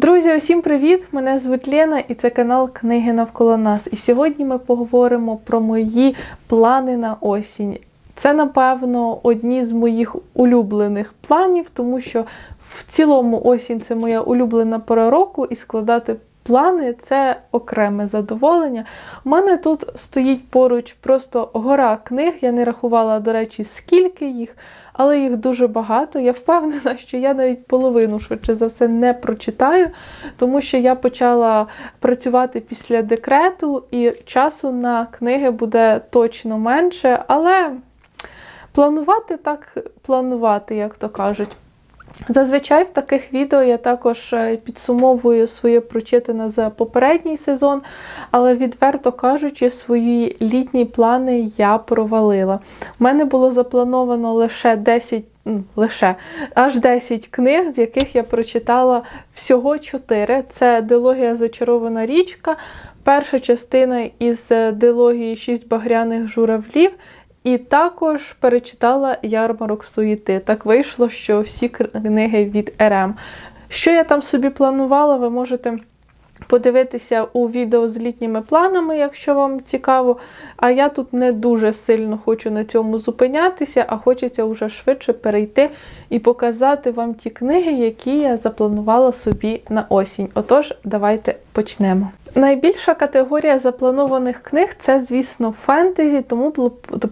Друзі, усім привіт! Мене звуть Лена і це канал Книги навколо нас. І сьогодні ми поговоримо про мої плани на осінь. Це, напевно, одні з моїх улюблених планів, тому що в цілому осінь це моя улюблена пора року, і складати плани це окреме задоволення. У мене тут стоїть поруч просто гора книг. Я не рахувала, до речі, скільки їх, але їх дуже багато. Я впевнена, що я навіть половину швидше за все не прочитаю, тому що я почала працювати після декрету, і часу на книги буде точно менше, але планувати так планувати, як то кажуть. Зазвичай в таких відео я також е, підсумовую своє прочитане за попередній сезон, але відверто кажучи, свої літні плани я провалила. У мене було заплановано лише 10. Лише аж 10 книг, з яких я прочитала всього 4. Це дилогія Зачарована річка, перша частина із е, дилогії Шість багряних журавлів і також перечитала ярмарок суєти. Так вийшло, що всі книги від РМ. Що я там собі планувала, ви можете подивитися у відео з літніми планами, якщо вам цікаво. А я тут не дуже сильно хочу на цьому зупинятися, а хочеться вже швидше перейти і показати вам ті книги, які я запланувала собі на осінь. Отож, давайте почнемо. Найбільша категорія запланованих книг це, звісно, фентезі, тому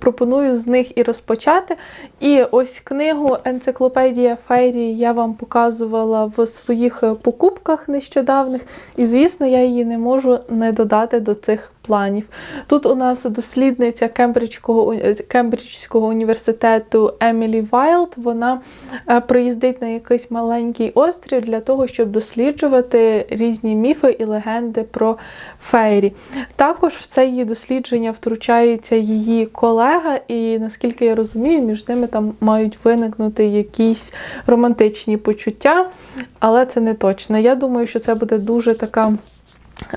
пропоную з них і розпочати. І ось книгу Енциклопедія Фейрі я вам показувала в своїх покупках нещодавних, і, звісно, я її не можу не додати до цих планів. Тут у нас дослідниця Кембриджського, Кембриджського університету Емілі Вайлд. Вона е, приїздить на якийсь маленький острів для того, щоб досліджувати різні міфи і легенди про фейрі. Також в це її дослідження втручається її колега, і наскільки я розумію, між ними там мають виникнути якісь романтичні почуття, але це не точно. Я думаю, що це буде дуже така.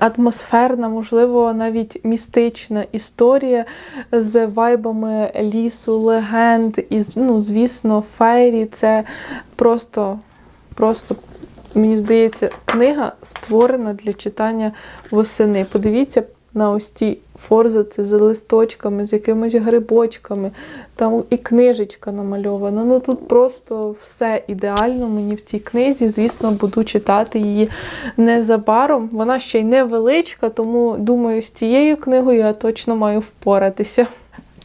Атмосферна, можливо, навіть містична історія з вайбами лісу, легенд, і, ну, звісно, фейрі. Це просто, просто, мені здається, книга створена для читання восени. Подивіться на ось ті форзаци з листочками, з якимись грибочками, там і книжечка намальована. Ну тут просто все ідеально мені в цій книзі. Звісно, буду читати її незабаром. Вона ще й невеличка, тому думаю, з цією книгою я точно маю впоратися.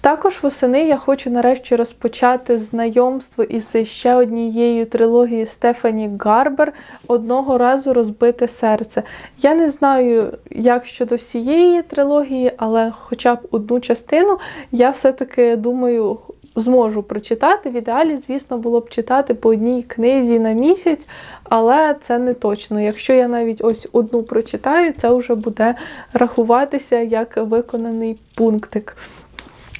Також восени я хочу нарешті розпочати знайомство із ще однією трилогією Стефані Гарбер одного разу розбите серце. Я не знаю, як щодо всієї трилогії, але хоча б одну частину я все-таки думаю. Зможу прочитати. В ідеалі, звісно, було б читати по одній книзі на місяць, але це не точно. Якщо я навіть ось одну прочитаю, це вже буде рахуватися як виконаний пунктик.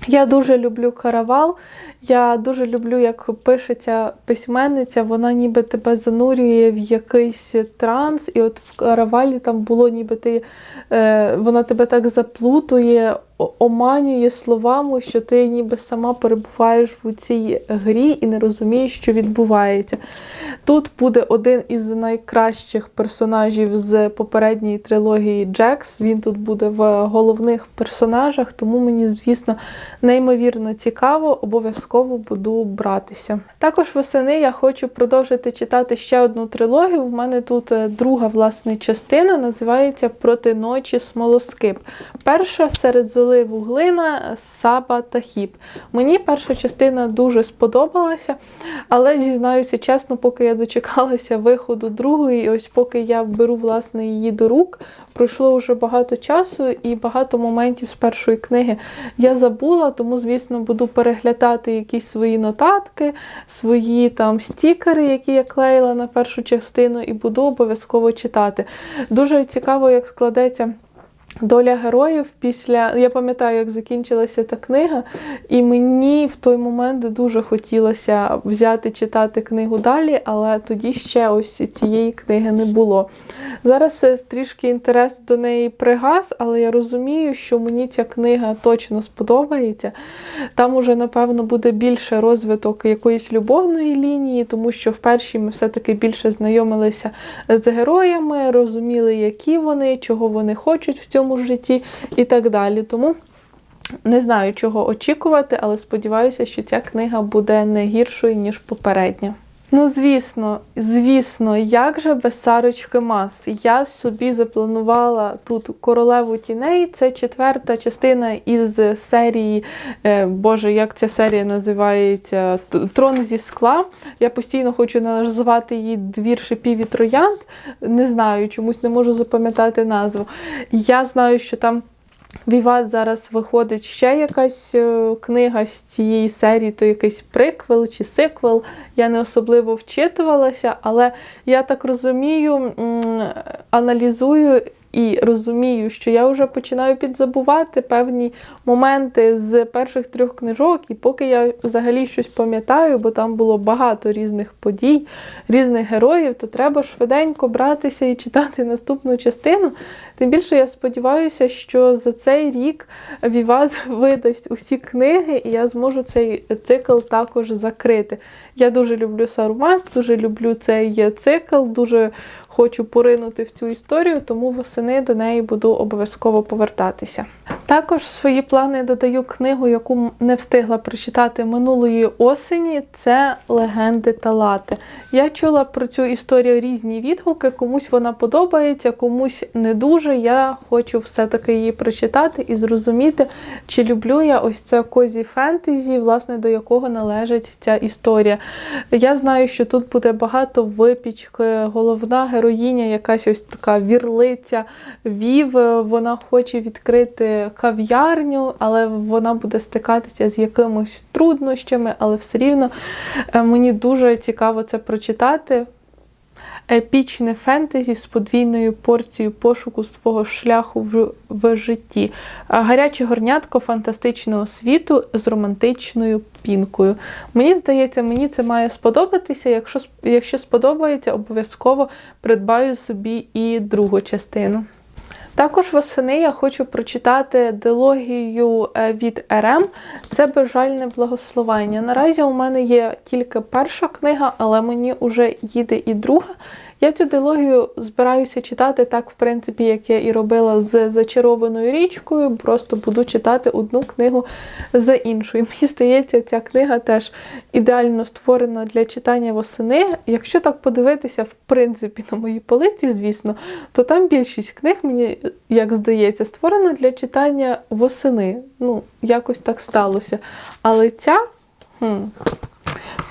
Я дуже люблю каравал. Я дуже люблю, як пишеться письменниця, вона ніби тебе занурює в якийсь транс, і от в каравалі там було, ніби ти е, вона тебе так заплутує, оманює словами, що ти ніби сама перебуваєш в цій грі і не розумієш, що відбувається. Тут буде один із найкращих персонажів з попередньої трилогії Джекс. Він тут буде в головних персонажах, тому мені, звісно, неймовірно цікаво, обов'язково буду братися. Також восени я хочу продовжити читати ще одну трилогію. У мене тут е, друга власне частина, називається Проти ночі смолоскип. Перша серед золи вуглина, Саба та Хіп. Мені перша частина дуже сподобалася, але зізнаюся чесно, поки я дочекалася виходу другої, і ось поки я беру власне її до рук, пройшло вже багато часу і багато моментів з першої книги я забула, тому, звісно, буду переглядати якісь свої нотатки, свої там стікери, які я клеїла на першу частину, і буду обов'язково читати. Дуже цікаво, як складеться. Доля героїв після. Я пам'ятаю, як закінчилася та книга, і мені в той момент дуже хотілося взяти читати книгу далі, але тоді ще ось цієї книги не було. Зараз е, трішки інтерес до неї пригас, але я розумію, що мені ця книга точно сподобається. Там уже, напевно, буде більше розвиток якоїсь любовної лінії, тому що в першій ми все-таки більше знайомилися з героями, розуміли, які вони, чого вони хочуть в цьому житті і так далі. Тому не знаю, чого очікувати, але сподіваюся, що ця книга буде не гіршою, ніж попередня. Ну, звісно, звісно, як же без Сарочки Мас? Я собі запланувала тут королеву тіней. Це четверта частина із серії. е, Боже, як ця серія називається? Трон зі скла. Я постійно хочу називати її двір шипів і троянд. Не знаю, чомусь не можу запам'ятати назву. Я знаю, що там. Віват зараз виходить ще якась е, книга з цієї серії, то якийсь приквел чи сиквел. Я не особливо вчитувалася, але я так розумію, аналізую і розумію, що я вже починаю підзабувати певні моменти з перших трьох книжок, і поки я взагалі щось пам'ятаю, бо там було багато різних подій, різних героїв, то треба швиденько братися і читати наступну частину. Тим більше я сподіваюся, що за цей рік Віваз видасть усі книги, і я зможу цей цикл також закрити. Я дуже люблю Сарумас, дуже люблю цей цикл, дуже хочу поринути в цю історію, тому восени до неї буду обов'язково повертатися. Також в свої плани додаю книгу, яку не встигла прочитати минулої осені. Це Легенди та лати. Я чула про цю історію різні відгуки, комусь вона подобається, комусь не дуже. Я хочу все-таки її прочитати і зрозуміти, чи люблю я ось це козі фентезі, власне, до якого належить ця історія. Я знаю, що тут буде багато випічки, головна героїня, якась ось така вірлиця вів. Вона хоче відкрити кав'ярню, але вона буде стикатися з якимись труднощами, але все рівно е, мені дуже цікаво це прочитати. Епічне фентезі з подвійною порцією пошуку свого шляху в, в житті. Гаряче горнятко фантастичного світу з романтичною пінкою. Мені здається, мені це має сподобатися. Якщо, якщо сподобається, обов'язково придбаю собі і другу частину. Також восени я хочу прочитати дилогію е, від РМ. Це бажальне благословення. Наразі у мене є тільки перша книга, але мені вже їде і друга. Я цю дилогію збираюся читати так, в принципі, як я і робила з зачарованою річкою. Просто буду читати одну книгу за іншою. Мені здається, ця книга теж ідеально створена для читання восени. Якщо так подивитися, в принципі, на моїй полиці, звісно, то там більшість книг, мені як здається, створена для читання восени. Ну, якось так сталося. Але ця. Хм,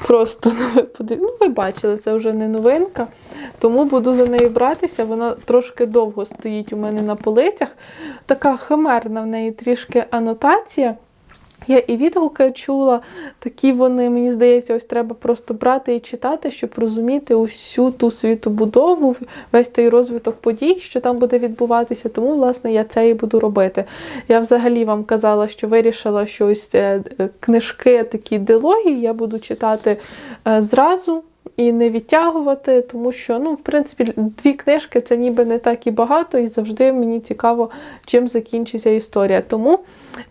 Просто ну, ну, ви бачили, це вже не новинка. Тому буду за нею братися. Вона трошки довго стоїть у мене на полицях. Така химерна в неї трішки анотація. Я і відгуки чула, такі вони, мені здається, ось треба просто брати і читати, щоб розуміти усю ту світобудову, весь той розвиток подій, що там буде відбуватися. Тому, власне, я це і буду робити. Я взагалі вам казала, що вирішила, що ось е, е, книжки такі дилогії я буду читати е, зразу. І не відтягувати, тому що, ну, в принципі, дві книжки це ніби не так і багато, і завжди мені цікаво, чим закінчиться історія. Тому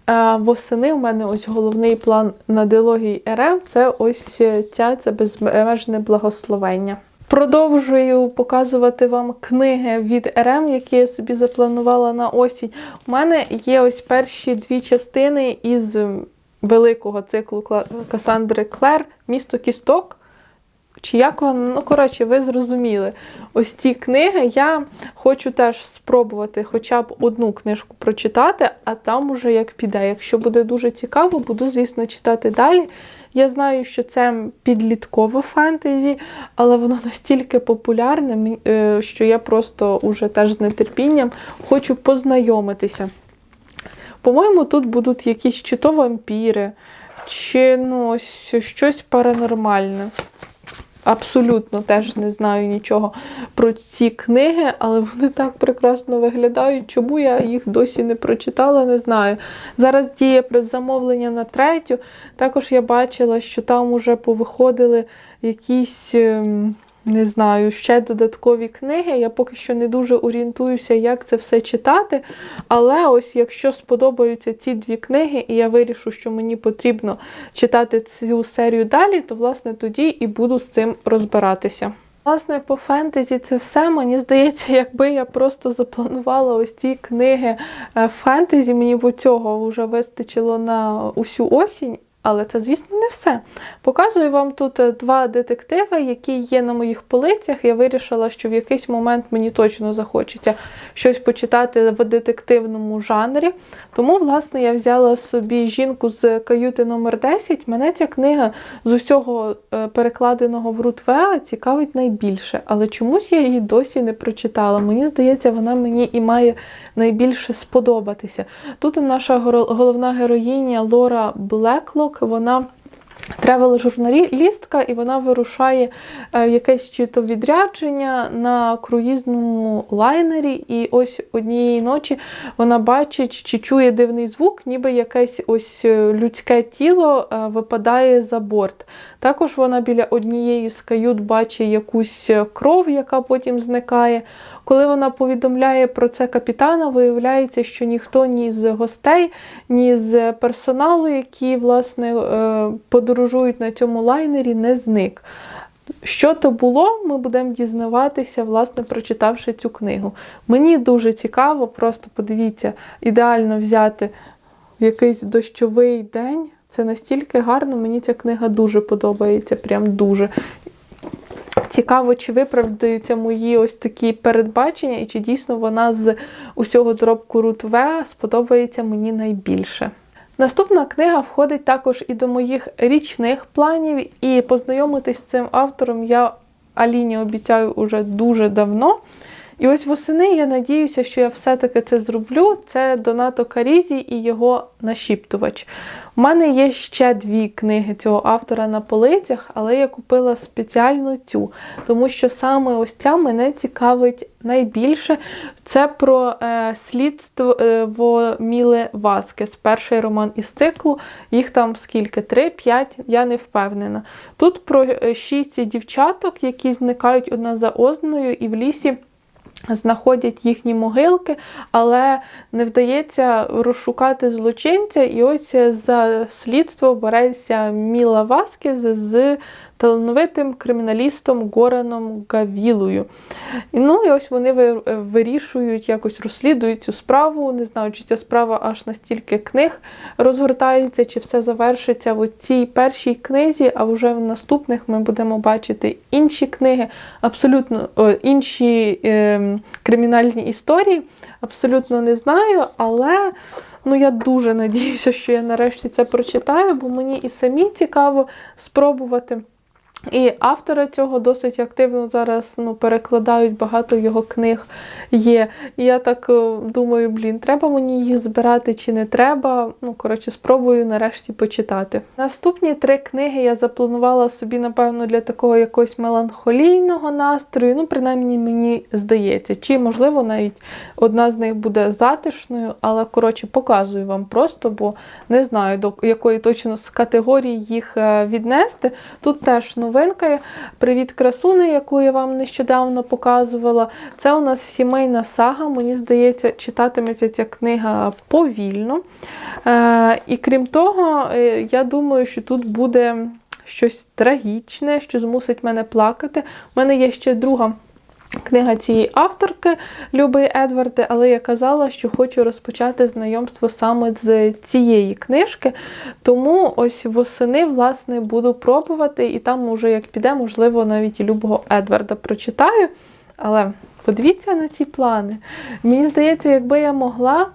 е, восени у мене ось головний план на дилогії РМ це ось ця це безмежне благословення. Продовжую показувати вам книги від РМ, які я собі запланувала на осінь. У мене є ось перші дві частини із великого циклу Касандри Клер Місто Кісток. Чи як воно? Ну, коротше, ви зрозуміли. Ось ці книги я хочу теж спробувати хоча б одну книжку прочитати, а там уже як піде. Якщо буде дуже цікаво, буду, звісно, читати далі. Я знаю, що це підліткове фентезі, але воно настільки популярне, е, що я просто уже теж з нетерпінням хочу познайомитися. По-моєму, тут будуть якісь чи то вампіри, чи ну, ось щось паранормальне. Абсолютно теж не знаю нічого про ці книги, але вони так прекрасно виглядають. Чому я їх досі не прочитала, не знаю. Зараз діє предзамовлення на третю. Також я бачила, що там уже повиходили якісь. Не знаю, ще додаткові книги. Я поки що не дуже орієнтуюся, як це все читати. Але ось якщо сподобаються ці дві книги, і я вирішу, що мені потрібно читати цю серію далі, то власне тоді і буду з цим розбиратися. Власне, по фентезі це все. Мені здається, якби я просто запланувала ось ці книги е, фентезі, мені б цього вже вистачило на усю осінь. Але це, звісно, не все. Показую вам тут е, два детективи, які є на моїх полицях. Я вирішила, що в якийсь момент мені точно захочеться щось почитати в детективному жанрі. Тому, власне, я взяла собі жінку з каюти номер 10 Мене ця книга з усього е, перекладеного в Рутвеа цікавить найбільше. Але чомусь я її досі не прочитала. Мені здається, вона мені і має найбільше сподобатися. Тут наша головна героїня Лора Блеклок, вона тревел-журналістка, і вона вирушає е, якесь чи то відрядження на круїзному лайнері. І ось однієї ночі вона бачить чи чує дивний звук, ніби якесь ось е, людське тіло е, випадає за борт. Також вона біля однієї з кают бачить якусь кров, яка потім зникає. Коли вона повідомляє про це капітана, виявляється, що ніхто ні з гостей, ні з персоналу, які власне е, подорожують на цьому лайнері, не зник. Що то було, ми будемо дізнаватися, власне, прочитавши цю книгу. Мені дуже цікаво, просто подивіться, ідеально взяти якийсь дощовий день. Це настільки гарно, мені ця книга дуже подобається, прям дуже. Цікаво, чи виправдаються мої ось такі передбачення, і чи дійсно вона з усього доробку Рутве сподобається мені найбільше. Наступна книга входить також і до моїх річних планів, і познайомитись з цим автором я Аліні обіцяю уже дуже давно. І ось восени я надіюся, що я все-таки це зроблю. Це Донато Карізі і його нашіптувач. У мене є ще дві книги цього автора на полицях, але я купила спеціально цю, тому що саме ось ця мене цікавить найбільше. Це про е, слідство е, Міле Васкес, перший роман із циклу. Їх там скільки? Три-п'ять, я не впевнена. Тут про е, шість дівчаток, які зникають одна за одною і в лісі. Знаходять їхні могилки, але не вдається розшукати злочинця. І ось за слідство береться Міла Васкіз з талановитим криміналістом Гораном Гавілою. Ну і ось вони вирішують, якось розслідують цю справу. Не знаю, чи ця справа аж настільки книг розгортається, чи все завершиться в цій першій книзі, а вже в наступних ми будемо бачити інші книги, абсолютно інші е, кримінальні історії. Абсолютно не знаю, але ну, я дуже надіюся, що я нарешті це прочитаю, бо мені і самі цікаво спробувати. І автора цього досить активно зараз ну, перекладають, багато його книг є. І я так е, думаю, блін, треба мені їх збирати чи не треба. Ну, коротше, спробую нарешті почитати. Наступні три книги я запланувала собі, напевно, для такого якогось меланхолійного настрою. Ну, принаймні, мені здається. Чи, можливо, навіть одна з них буде затишною, але, коротше, показую вам просто, бо не знаю, до якої точно з категорії їх е, віднести. Тут теж новинка. Привіт, красуни, яку я вам нещодавно показувала. Це у нас сімейна сага. Мені здається, читатиметься ця книга повільно. Е, і крім того, е, я думаю, що тут буде щось трагічне, що змусить мене плакати. У мене є ще друга. Книга цієї авторки Люби Едварди, але я казала, що хочу розпочати знайомство саме з цієї книжки. Тому ось восени, власне, буду пробувати, і там, уже як піде, можливо, навіть Любого Едварда прочитаю. Але подивіться на ці плани. Мені здається, якби я могла,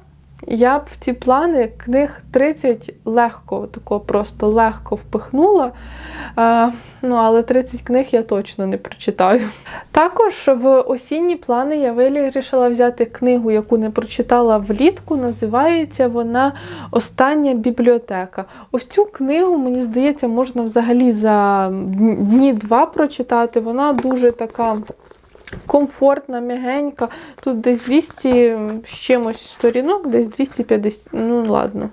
я б в ці плани книг 30 легко, тако просто легко впихнула. Е, ну, але 30 книг я точно не прочитаю. Також в осінні плани я вирішила взяти книгу, яку не прочитала влітку. Називається вона Остання бібліотека. Ось цю книгу, мені здається, можна взагалі за дні два прочитати. Вона дуже така. Комфортна, м'ягенька. Тут десь 200 з чимось сторінок, десь 250, ну ладно,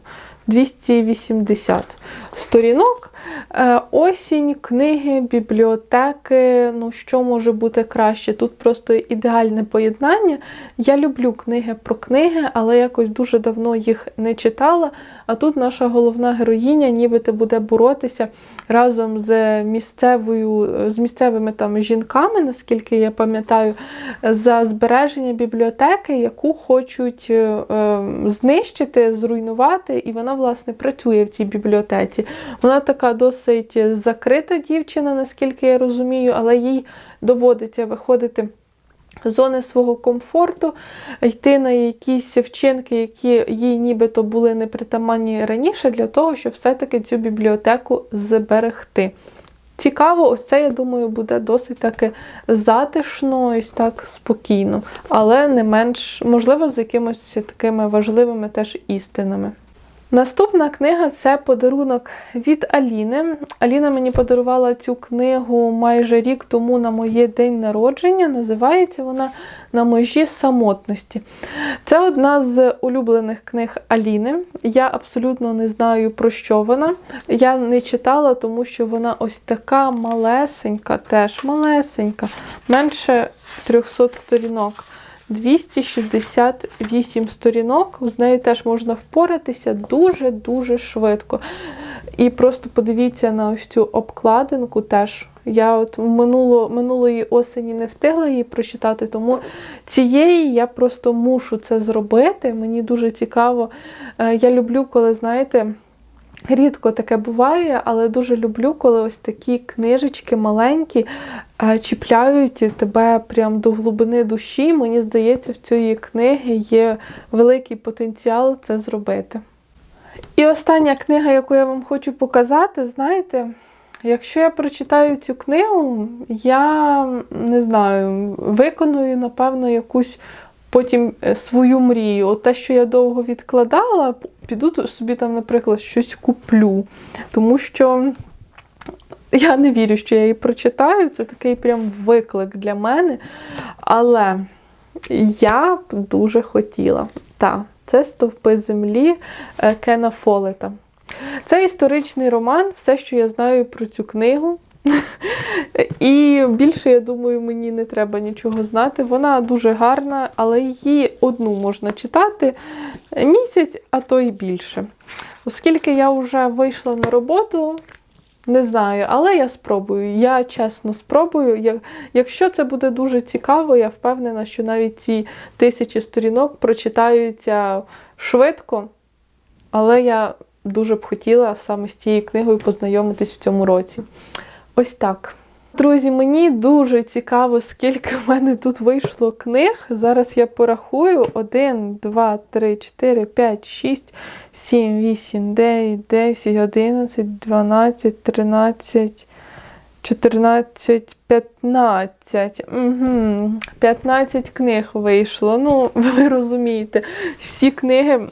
280 сторінок. Е, осінь, книги, бібліотеки. Ну, що може бути краще? Тут просто ідеальне поєднання. Я люблю книги про книги, але якось дуже давно їх не читала. А тут наша головна героїня, нібито буде боротися разом з місцевою, з місцевими там жінками, наскільки я пам'ятаю, за збереження бібліотеки, яку хочуть е, е, знищити, зруйнувати. І вона, власне, працює в цій бібліотеці. Вона така досить закрита дівчина, наскільки я розумію, але їй доводиться виходити. Зони свого комфорту, йти на якісь вчинки, які їй нібито були непритаманні раніше, для того, щоб все-таки цю бібліотеку зберегти. Цікаво, ось це, я думаю, буде досить таки затишно, ось так спокійно, але не менш, можливо, з якимось такими важливими теж істинами. Наступна книга це подарунок від Аліни. Аліна мені подарувала цю книгу майже рік тому на моє день народження. Називається вона На межі самотності. Це одна з улюблених книг Аліни. Я абсолютно не знаю, про що вона. Я не читала, тому що вона ось така малесенька, теж малесенька, менше 300 сторінок. 268 сторінок, з нею теж можна впоратися дуже-дуже швидко. І просто подивіться на ось цю обкладинку теж. Я от минуло, минулої осені не встигла її прочитати, тому цієї я просто мушу це зробити. Мені дуже цікаво. Е, я люблю, коли, знаєте, Рідко таке буває, але дуже люблю, коли ось такі книжечки маленькі е, чіпляють тебе прям до глибини душі. Мені здається, в цієї книги є великий потенціал це зробити. І остання книга, яку я вам хочу показати, знаєте, якщо я прочитаю цю книгу, я не знаю, виконую, напевно, якусь потім е, свою мрію. От те, що я довго відкладала, піду собі там, наприклад, щось куплю. Тому що я не вірю, що я її прочитаю. Це такий прям виклик для мене. Але я б дуже хотіла. Так, це стовпи землі е, Кена Фолета. Це історичний роман, все, що я знаю про цю книгу. І більше, я думаю, мені не треба нічого знати. Вона дуже гарна, але її одну можна читати місяць, а то й більше. Оскільки я вже вийшла на роботу, не знаю, але я спробую. Я чесно спробую. Якщо це буде дуже цікаво, я впевнена, що навіть ці тисячі сторінок прочитаються швидко. Але я дуже б хотіла саме з цією книгою познайомитись в цьому році. Ось так. Друзі, мені дуже цікаво, скільки в мене тут вийшло книг. Зараз я порахую: 1, 2, 3, 4, 5, 6, 7, 8, 9, 10, 11, 12, 13, 14, 15. Угу. 15 книг вийшло. Ну, ви розумієте, всі книги,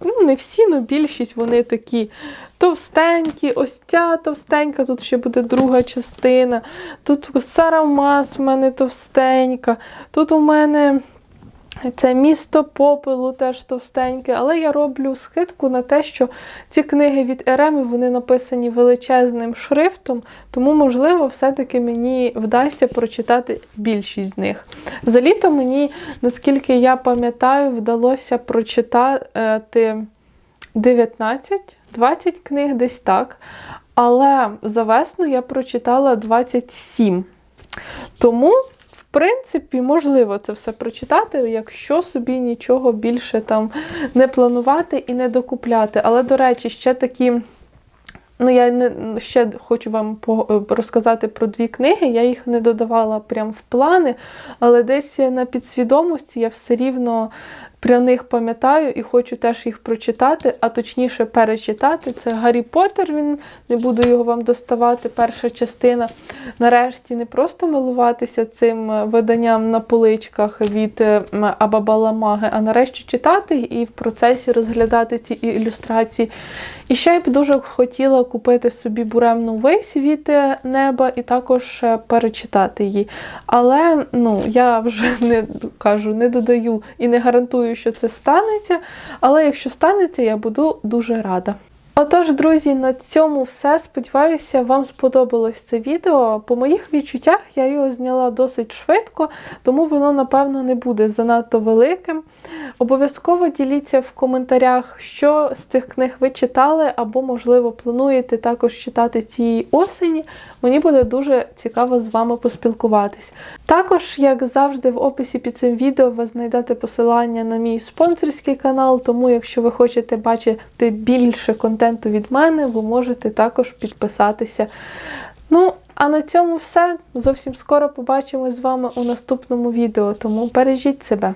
ну, не всі, але більшість вони такі товстенькі, ось ця товстенька, тут ще буде друга частина. Тут Сарамас в мене товстенька. Тут у мене. Це місто попелу теж товстеньке, але я роблю скидку на те, що ці книги від Ереми вони написані величезним шрифтом, тому, можливо, все-таки мені вдасться прочитати більшість з них. За літо мені, наскільки я пам'ятаю, вдалося прочитати 19 20 книг десь так. Але за весну я прочитала 27. Тому, принципі, можливо це все прочитати, якщо собі нічого більше там не планувати і не докупляти. Але, до речі, ще такі. Ну, я не ще хочу вам розказати про дві книги. Я їх не додавала прям в плани, але десь на підсвідомості я все рівно про них пам'ятаю і хочу теж їх прочитати, а точніше перечитати. Це Гаррі Поттер, він не буду його вам доставати. Перша частина. Нарешті не просто милуватися цим е, виданням на поличках від е, Абабаламаги, а нарешті читати і в процесі розглядати ці ілюстрації. І ще я б дуже хотіла купити собі буремну вись від е, неба і також перечитати її. Але ну, я вже не кажу, не додаю і не гарантую, що це станеться. Але якщо станеться, я буду дуже рада. Отож, друзі, на цьому все. Сподіваюся, вам сподобалось це відео. По моїх відчуттях я його зняла досить швидко, тому воно, напевно, не буде занадто великим. Обов'язково діліться в коментарях, що з цих книг ви читали, або, можливо, плануєте також читати цієї осені. Мені буде дуже цікаво з вами поспілкуватись. Також, як завжди, в описі під цим відео ви знайдете посилання на мій спонсорський канал, тому якщо ви хочете бачити більше контенту від мене, ви можете також підписатися. Ну, а на цьому все. Зовсім скоро побачимось з вами у наступному відео, тому бережіть себе.